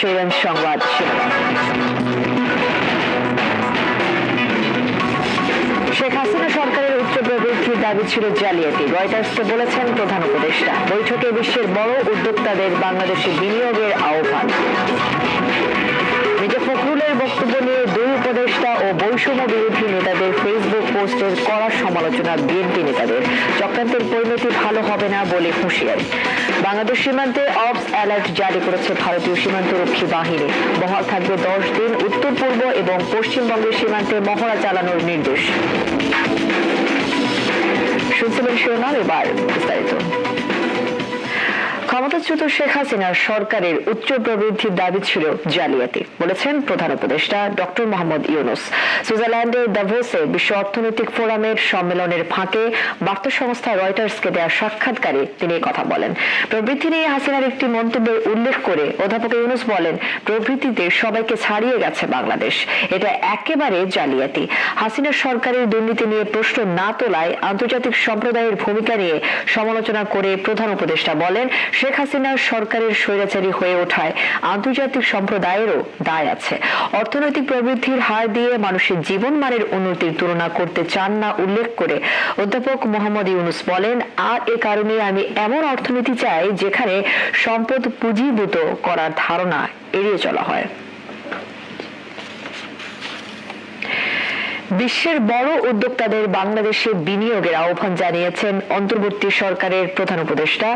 চিরন সংবাদ। শেখ হাসিনা সরকারের উচ্চ প্রবৃদ্ধির দাবি ছিল জালিয়াতি। রয়টার্সকে বলেছেন প্রধান উপদেষ্টা। বৈঠকে বিশ্বের বড় উদ্যোক্তাদের বাংলাদেশে বিনিয়োগের আহ্বান। মির্জা ফখরুলের বক্তব্য নিয়ে দুই উপদেষ্টা ও বৈষম্য বিরোধী নেতাদের ফেসবুক পোস্টের কড়া সমালোচনা বিএনপি নেতাদের। চক্রান্তের পরিণতি ভালো হবে না বলে হুঁশিয়ারি। বাংলাদেশ সীমান্তে অবস অ্যালার্ট জারি করেছে ভারতীয় সীমান্তরক্ষী বাহিনী। বহাল থাকবে দশ দিন উত্তর পূর্ব এবং পশ্চিমবঙ্গের সীমান্তে মহড়া চালানোর নির্দেশ। শুনছিলেন শিরোনাম, এবার বিস্তারিত। ক্ষমতাচ্যুত শেখ হাসিনার সরকারের উচ্চ প্রবৃদ্ধির দাবি ছিল জালিয়াতি, বলেছেন প্রধান উপদেষ্টা ডক্টর মোহাম্মদ ইউনুস। সুইজারল্যান্ডের দাভোসে বিশ্ব অর্থনৈতিক ফোরামের সম্মেলনের ফাঁকে বার্তা সংস্থা রয়টার্সকে দেওয়া সাক্ষাৎকারে তিনি কথা বলেন। প্রবৃদ্ধি নিয়ে হাসিনার একটি মন্তব্যের উল্লেখ করে অধ্যাপক ইউনুস বলেন, প্রবৃদ্ধিতে সবাইকে ছাড়িয়ে গেছে বাংলাদেশ। এটা একেবারে জালিয়াতি। হাসিনার সরকারের দুর্নীতি নিয়ে প্রশ্ন না তোলায় আন্তর্জাতিক সম্প্রদায়ের ভূমিকা নিয়ে সমালোচনা করে প্রধান উপদেষ্টা বলেন, শেখ হাসিনার সরকারের স্বৈরাচারী হয়ে ওঠায় আন্তর্জাতিক সম্প্রদায়েরও দায় আছে। অর্থনৈতিক প্রবৃদ্ধির হার দিয়ে মানুষের জীবন মানের উন্নতির তুলনা করতে চান না উল্লেখ করে অধ্যাপক মোহাম্মদ ইউনুস বলেন, আর এ কারণে আমি এমন অর্থনীতি চাই যেখানে সম্পদ পুঁজিভূত করার ধারণা এড়িয়ে চলা হয়। বিশ্বের বড় উদ্যোক্তাদের বাংলাদেশে বিনিয়োগের আহ্বান জানিয়েছেন অন্তর্বর্তী সরকারের প্রধান উপদেষ্টা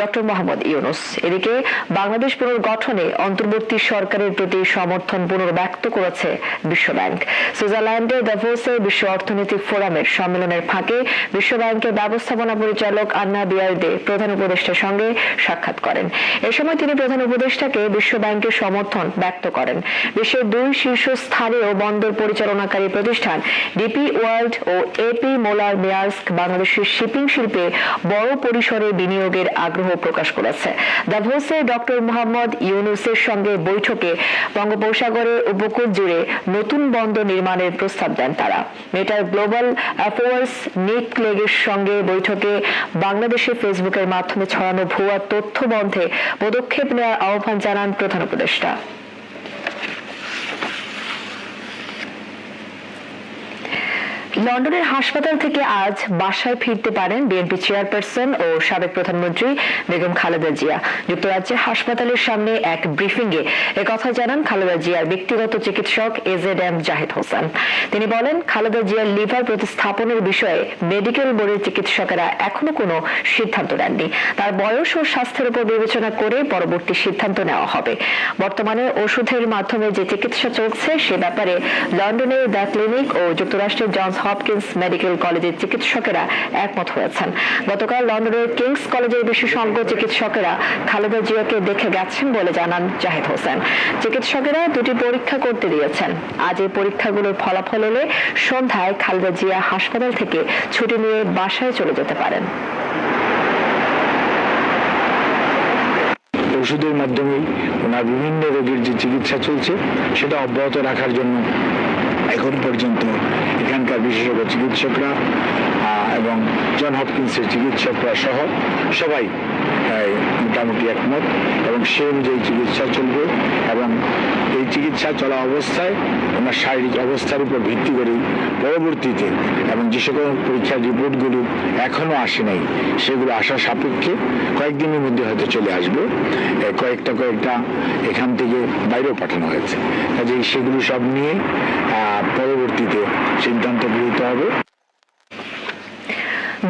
ডক্টর মোহাম্মদ ইউনুস। এদিকে বাংলাদেশ পুনর্গঠনে অন্তর্বর্তী সরকারের প্রতি সমর্থন পুনর্ব্যক্ত করেছে বিশ্বব্যাংক। সুইজারল্যান্ডের দাভোসে বিশ্ব অর্থনৈতিক ফোরামের সম্মেলনের ফাঁকে বিশ্বব্যাংকের ব্যবস্থাপনা পরিচালক আন্না বিয়ার্দে প্রধান উপদেষ্টার সঙ্গে সাক্ষাৎ করেন। এ সময় তিনি প্রধান উপদেষ্টাকে বিশ্বব্যাংকের সমর্থন ব্যক্ত করেন। বিশ্বের দুই শীর্ষস্থানীয় বন্দর পরিচালনাকারী প্রতিষ্ঠান ডিপি ওয়ার্ল্ড ও এপি মোলার মেয়ার্স্ক বাংলাদেশের শিপিং শিল্পে বড় পরিসরে বিনিয়োগের আগ্রহ প্রকাশ করেছে। দাভোসে ডক্টর মোহাম্মদ ইউনুসের সঙ্গে বৈঠকে বঙ্গোপসাগরের উপকূল জুড়ে নতুন বন্দর নির্মাণের প্রস্তাব দেন তারা। মেটার গ্লোবাল অ্যাফেয়ার্স নিক লেগের সঙ্গে বৈঠকে বাংলাদেশে ফেসবুকের মাধ্যমে ছড়ানো ভুয়া তথ্য বন্ধে পদক্ষেপ নেওয়ার আহ্বান জানান প্রধান উপদেষ্টা। লন্ডনের হাসপাতাল থেকে আজ বাসায় ফিরতে পারেন বিএনপি চেয়ারপারসন ও সাবেক প্রধানমন্ত্রী বেগম খালেদা জিয়া। যুক্তরাজ্যের হাসপাতালের সামনে এক ব্রিফিংয়ে কথা জানান খালেদা জিয়ার ব্যক্তিগত চিকিৎসক এজেড এম জাহিদ হোসেন। তিনি বলেন, খালেদা জিয়ার লিভার প্রতিস্থাপনের বিষয়ে মেডিকেল বোর্ডের চিকিৎসকেরা এখনও কোনো সিদ্ধান্ত নেননি। তার বয়স ও স্বাস্থ্যের উপর বিবেচনা করে পরবর্তী সিদ্ধান্ত নেওয়া হবে। বর্তমানে ওষুধের মাধ্যমে যে চিকিৎসা চলছে, সে ব্যাপারে লন্ডনের দ্য ক্লিনিক ও যুক্তরাষ্ট্রের জনস হপকিন্স মেডিকেল কলেজের চিকিৎসকেরা একমত হয়েছেন। গতকাল লন্ডনের কিংস কলেজের বিশেষজ্ঞ চিকিৎসকেরা খালেদা জিয়াকে দেখে গেছেন বলে জানান জাহেদ হোসেন। চিকিৎসকেরা দুটি পরীক্ষা করতে দিয়েছেন। আজ এই পরীক্ষাগুলোর ফলাফল এলে সন্ধ্যায় খালেদা জিয়া হাসপাতাল থেকে ছুটি নিয়ে বাসায় চলে যেতে পারেন। ওষুধের মাধ্যমেই ওনার বিভিন্ন রোগের যে চিকিৎসা চলছে, সেটা অব্যাহত রাখার জন্য এখন পর্যন্ত এখানকার বিশেষজ্ঞ চিকিৎসকরা এবং জন হপকিন্সের চিকিৎসকরা সহ সবাই মোটামুটি একমত এবং সে অনুযায়ী চিকিৎসা চলবে এবং এই চিকিৎসা চলা অবস্থায় ওনার শারীরিক অবস্থার উপর ভিত্তি করে পরবর্তীতে এবং যে সকল পরীক্ষার রিপোর্টগুলো এখনও আসে নাই, সেগুলো আসা সাপেক্ষে কয়েকদিনের মধ্যে হয়তো চলে আসবে। কয়েকটা কয়েকটা এখান থেকে বাইরেও পাঠানো হয়েছে। কাজেই সেগুলো সব নিয়ে পরবর্তীতে সিদ্ধান্ত গৃহীত হবে।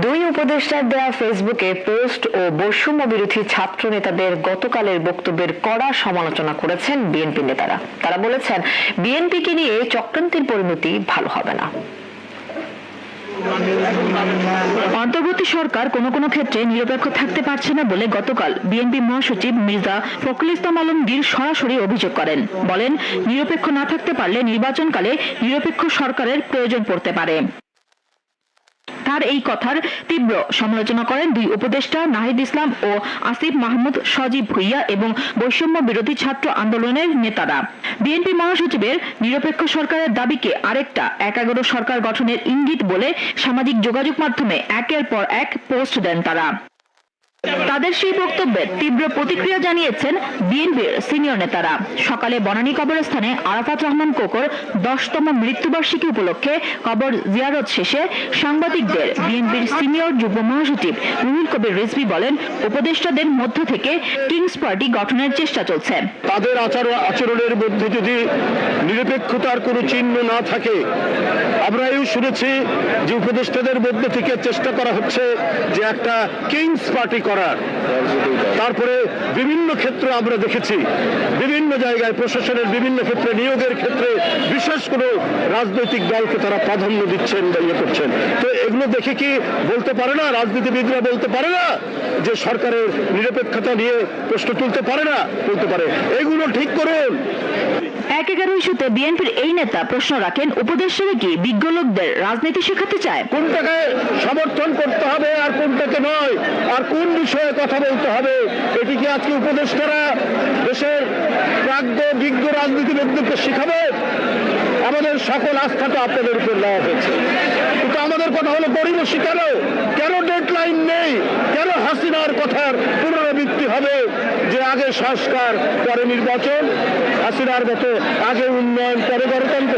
দুই উপদেষ্টার দেয়া ফেসবুকে পোস্ট ও বৈষম্য বিরোধী ছাত্র নেতাদের গতকালের বক্তব্যের কড়া সমালোচনা করেছেন বিএনপি নেতারা। তারা বলেছেন, বিএনপিকে নিয়ে চক্রান্তের পরিণতি ভালো হবে না। অন্তর্বর্তী সরকার কোনো কোনো ক্ষেত্রে নিরপেক্ষ থাকতে পারছে না বলে গতকাল বিএনপি মহাসচিব মির্জা ফখরুল ইসলাম আলমগীর সরাসরি অভিযোগ করেন। বলেন, নিরপেক্ষ না থাকতে পারলে নির্বাচনকালে নিরপেক্ষ সরকারের প্রয়োজন পড়তে পারে। তার এই কথার তীব্র সমালোচনা করেন দুই উপদেষ্টা নাহিদ ইসলাম ও আসিফ মাহমুদ সজীব ভুইয়া এবং বৈষম্য বিরোধী ছাত্র আন্দোলনের নেতারা। বিএনপি মহাসচিবের নিরপেক্ষ সরকারের দাবিকে আরেকটা একাগ্র সরকার গঠনের ইঙ্গিত বলে সামাজিক যোগাযোগ মাধ্যমে একের পর এক পোস্ট দেন তারা। তাদের সেই বক্তব্যের তীব্র প্রতিক্রিয়া জানিয়েছেন বিএনপির সিনিয়র নেতারা। সকালে বনানী কবরস্থানে আরাফাত রহমান কোকর দশতম মৃত্যুবার্ষিকী উপলক্ষে কবর জিয়ারত শেষে সাংবাদিকদের বিএনপির সিনিয়র যুগ্ম মহাসচিব রুহুল কবির রিজভি বলেন, উপদেষ্টাদের মধ্য থেকে কিংস পার্টি গঠনের চেষ্টা চলছে। তাদের আচার আচরণের মধ্যে যদি নিরপেক্ষতার কোনো চিহ্ন না থাকে আমরা এও শুনেছি যে উপদেষ্টাদের মধ্যে থেকে চেষ্টা করা হচ্ছে যে একটা কিংস পার্টি করার। তারপরে বিভিন্ন ক্ষেত্রে আমরা দেখেছি, বিভিন্ন জায়গায় প্রশাসনের বিভিন্ন ক্ষেত্রে, নিয়োগের ক্ষেত্রে বিশেষ কোনো রাজনৈতিক দলকে তারা প্রাধান্য দিচ্ছেন বা ইয়ে করছেন। তো এগুলো দেখে কি বলতে পারে না? রাজনীতিবিদরা বলতে পারে না যে সরকারের নিরপেক্ষতা নিয়ে প্রশ্ন তুলতে পারে না? বলতে পারে। এগুলো ঠিক করুন। এক এগারো ইস্যুতে বিএনপির এই নেতা প্রশ্ন রাখেন উপদেষ্টারা কি বিজ্ঞ লোকদের রাজনীতি শেখাতে চায়? কোনটাকে সমর্থন করতে হবে আর কোনটাকে নয়? আর কোন বিষয়ে কথা বলতে হবে? এটি কি আজকে উপদেষ্টারা দেশের প্রাজ্ঞ, বিজ্ঞ রাজনীতিবিদদেরকে শিখাবে? আমাদের সকল আস্থা তো আপনাদের উপর দেওয়া হয়েছে। কিন্তু আমাদের কথা হলো গরিবসী কেন কেন ডেডলাইন নেই? কেন হাসিনার কথার যে আগে সংস্কার পরে নির্বাচন হাসিনার মতো আগে উন্নয়ন পরে গণতন্ত্র।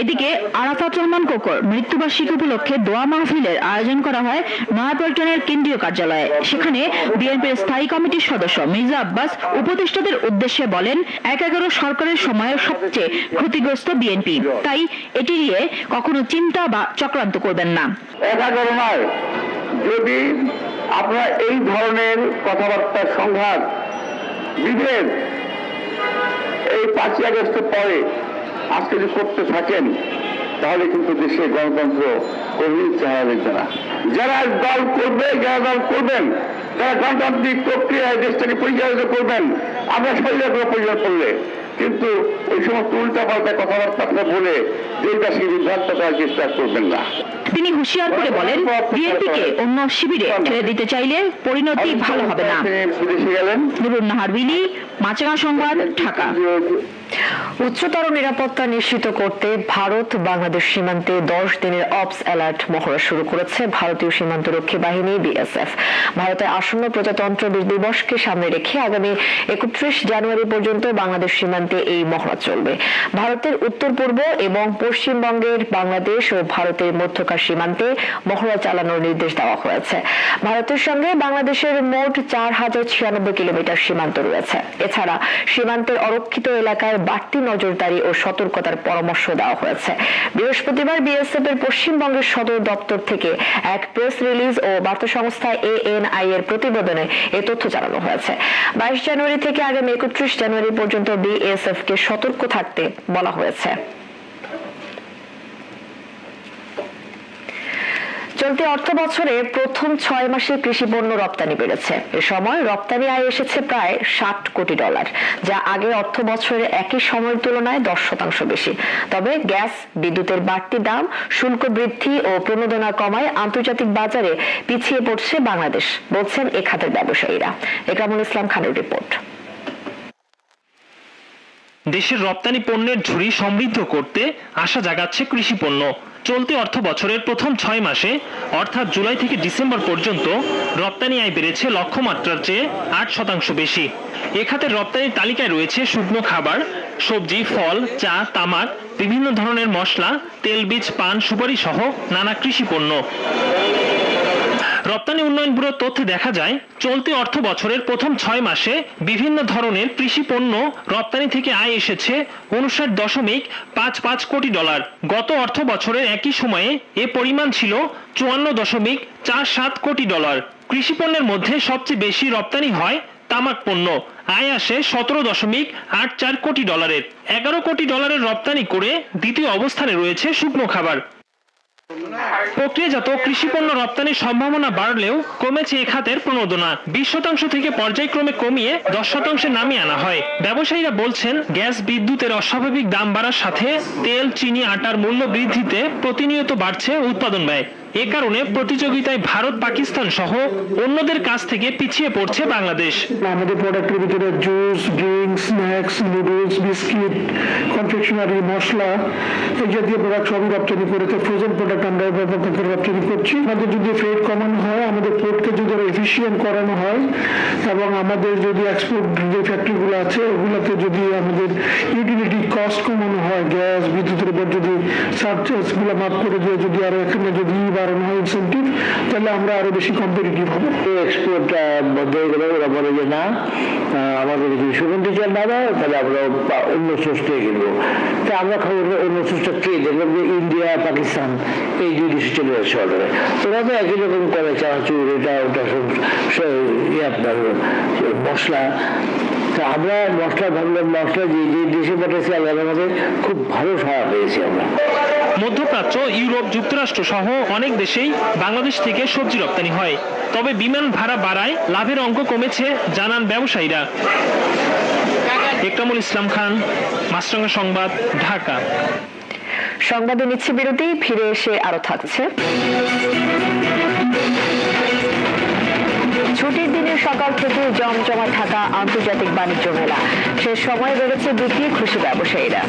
এদিকে আরাফাত রহমান কোকর মৃত্যুবার্ষিকী উপলক্ষে দোয়া মাহফিলের আয়োজন করা হয় নয়াপল্টনের কেন্দ্রীয় কার্যালয়ে। সেখানে বিএনপির স্থায়ী কমিটির সদস্য মির্জা আব্বাস উপদেষ্টাদের উদ্দেশ্যে বলেন এক এগারো সরকারের সময় সবচেয়ে ক্ষতিগ্রস্ত বিএনপি। তাই এটি নিয়ে কখনো চিন্তা বা চক্রান্ত করবেন না। একাগ্র নয়। যদি আপনারা এই ধরনের কথাবার্তার সংঘাত বিভেদ এই পাঁচই আগস্টের পরে আজকে যদি করতে থাকেন, তাহলে কিন্তু দেশে গণতন্ত্র কর্মী চেহারা দেখবে না। যারা দল করবে, যারা দল করবেন, যারা গণতান্ত্রিক প্রক্রিয়ায় দেশটাকে পরিচালিত করবেন, আমরা করে পরিচালনা করলে। কিন্তু ওই সমস্ত উল্টাপাল্টা কথাবার্তা আপনারা বলে দেশবাসী বিভ্রান্ত করার চেষ্টা করবেন না। তিনি হুঁশিয়ার করে বলেন, বিএনপিকে অন্য শিবিরে ঠেলে দিতে চাইলে পরিণতি ভালো হবে না। নুরুন নাহার বিলি সংবাদ, ঢাকা। উচ্চতর নিরাপত্তা নিশ্চিত করতে ভারত বাংলাদেশ সীমান্তে দশ দিনের অপস অ্যালার্ট মহড়া শুরু করেছে ভারতীয় সীমান্তরক্ষী বাহিনী, বিএসএফ। ভারতের আসন্ন প্রজাতন্ত্র দিবসকে সামনে রেখে আগামী একত্রিশ জানুয়ারি পর্যন্ত বাংলাদেশ সীমান্তে এই মহড়া চলবে। ভারতের উত্তর পূর্ব এবং পশ্চিমবঙ্গের বাংলাদেশ ও ভারতের মধ্যকার সীমান্তে মহড়া চালানোর নির্দেশ দেওয়া হয়েছে। ভারতের সঙ্গে বাংলাদেশের মোট চার হাজার ছিয়ানব্বই কিলোমিটার সীমান্ত রয়েছে। এছাড়া সীমান্তের অরক্ষিত এলাকার বাড়তি নজরদারি ও সতর্কতার পরামর্শ দেওয়া হয়েছে। বৃহস্পতিবার বিএসএফ এর পশ্চিমবঙ্গের সদর দপ্তর থেকে এক প্রেস রিলিজ ও বার্তা সংস্থা এএনআই এর প্রতিবেদনে এ তথ্য জানানো হয়েছে। বাইশ জানুয়ারি থেকে আগামী একত্রিশ জানুয়ারি পর্যন্ত বিএসএফ কে সতর্ক থাকতে বলা হয়েছে। চলতি অর্থ বছরে প্রথম ছয় মাসে কৃষি পণ্য রপ্তানি বেড়েছে। এ সময় রপ্তানি আয় এসেছে প্রায় ষাট কোটি ডলার, যা আগের অর্থ বছরের একই সময়ের তুলনায় দশ শতাংশ বেশি। তবে গ্যাস, বিদ্যুতের বাড়তি দাম, শুল্ক বৃদ্ধি ও প্রণোদনা কমায় আন্তর্জাতিক বাজারে পিছিয়ে পড়ছে বাংলাদেশ, বলছেন এ খাতের ব্যবসায়ীরা। একরামুল ইসলাম খানের রিপোর্ট। দেশের রপ্তানি পণ্যের ঝুড়ি সমৃদ্ধ করতে আশা জাগাচ্ছে কৃষি পণ্য। চলতি অর্থ বছরের প্রথম ছয় মাসে, অর্থাৎ জুলাই থেকে ডিসেম্বর পর্যন্ত, রপ্তানি আয় বেড়েছে লক্ষ্যমাত্রার চেয়ে আট শতাংশ বেশি। এখাতে রপ্তানির তালিকায় রয়েছে শুকনো খাবার, সবজি, ফল, চা, তামাক, বিভিন্ন ধরনের মশলা তেলবীজ পান সুপারি সহ নানা কৃষি পণ্য। রপ্তানি উন্নয়ন ব্যুরোর তথ্যে দেখা যায়, চলতি অর্থ বছরের প্রথম ছয় মাসে বিভিন্ন ধরনের কৃষি পণ্য রপ্তানি থেকে আয় এসেছে উনষাট দশমিক পাঁচ পাঁচ কোটি ডলার। গত অর্থ বছরের একই সময়ে এ পরিমাণ ছিল চুয়ান্ন দশমিক চার সাত কোটি ডলার। কৃষি পণ্যের মধ্যে সবচেয়ে বেশি রপ্তানি হয় তামাক পণ্য। আয় আসে সতেরো দশমিক আট চার কোটি ডলারের। এগারো কোটি ডলারের রপ্তানি করে দ্বিতীয় অবস্থানে রয়েছে শুকনো খাবার। প্রক্রিয়াজাত কৃষি পণ্য রপ্তানির সম্ভাবনা বাড়লেও কমেছে এ খাতের প্রণোদনা। বিশ শতাংশ থেকে পর্যায়ক্রমে কমিয়ে দশ শতাংশে নামিয়ে আনা হয়। ব্যবসায়ীরা বলছেন, গ্যাস বিদ্যুতের অস্বাভাবিক দাম বাড়ার সাথে তেল, চিনি, আটার মূল্য বৃদ্ধিতে প্রতিনিয়ত বাড়ছে উৎপাদন ব্যয়। এ কারণে প্রতিযোগিতায় ভারত, পাকিস্তান সহ অন্যদের কাছ থেকে পিছিয়ে পড়ছে বাংলাদেশ। আমাদের প্রোডাক্টের ভিতরে juice drinks snacks noodles biscuit confectionery মশলা, এই জাতীয় প্রোডাক্ট সবই রপ্তানি করেছে। ফ্রোজেন প্রোডাক্ট আমরা রপ্তানি করছি। আমাদের যদি ফ্রেড কমানো হয়, আমাদের পোর্টকে যদি এফিসিয়েন্ট করানো হয়, এবং আমাদের যদি এক্সপোর্ট যে ফ্যাক্টরিগুলো আছে, ওগুলোতে যদি আমাদের ইউটিলিটি কস্ট কমানো হয়, গ্যাস, বিদ্যুতের উপর যদি সার্চার্জগুলো মাফ করে দিয়ে যদি আরও এখানে যদি ই তাহলে আমরা আরও বেশি কম্পিটিটিভ হব। এক্সপোর্ট বন্ধ গেলে ওরা বলে যে, না আমাদের যদি তাহলে আমরা অন্য কিনবো। তা আমরা খবর অন্য দেখলাম যে ইন্ডিয়া, পাকিস্তান, এই দুই দেশে চলে যাচ্ছে অর্ডারে ওরা তো একই রকম করে, চানাচুর, এটা, ওটা সব ইয়ে আপনার, মশলা। তা আমরা মশলা ভাবলাম, মশলা যে যে দেশে পাঠাচ্ছি আল্লাহ খুব ভালো সাড়া পেয়েছি আমরা। মধ্যপ্রাচ্য, ইউরোপ, যুক্তরাষ্ট্র সহ অনেক দেশেই বাংলাদেশ থেকে সবজি রপ্তানি হয়। তবে বিমান ভাড়া বাড়ায়, লাভের অঙ্ক কমেছে, জানান ব্যবসায়ীরা। একরামুল ইসলাম খান মাছরাঙ্গা সংবাদ, ঢাকা। সংবাদে নিচ্ছে বিরতি, ফিরে এসে আরও থাকছে। ছুটির দিনে সকাল থেকে জমজমা থাকা আন্তর্জাতিক বাণিজ্য মেলা। সে সময় বেড়েছে দ্বিতীয় খুশি ব্যবসায়ীরা।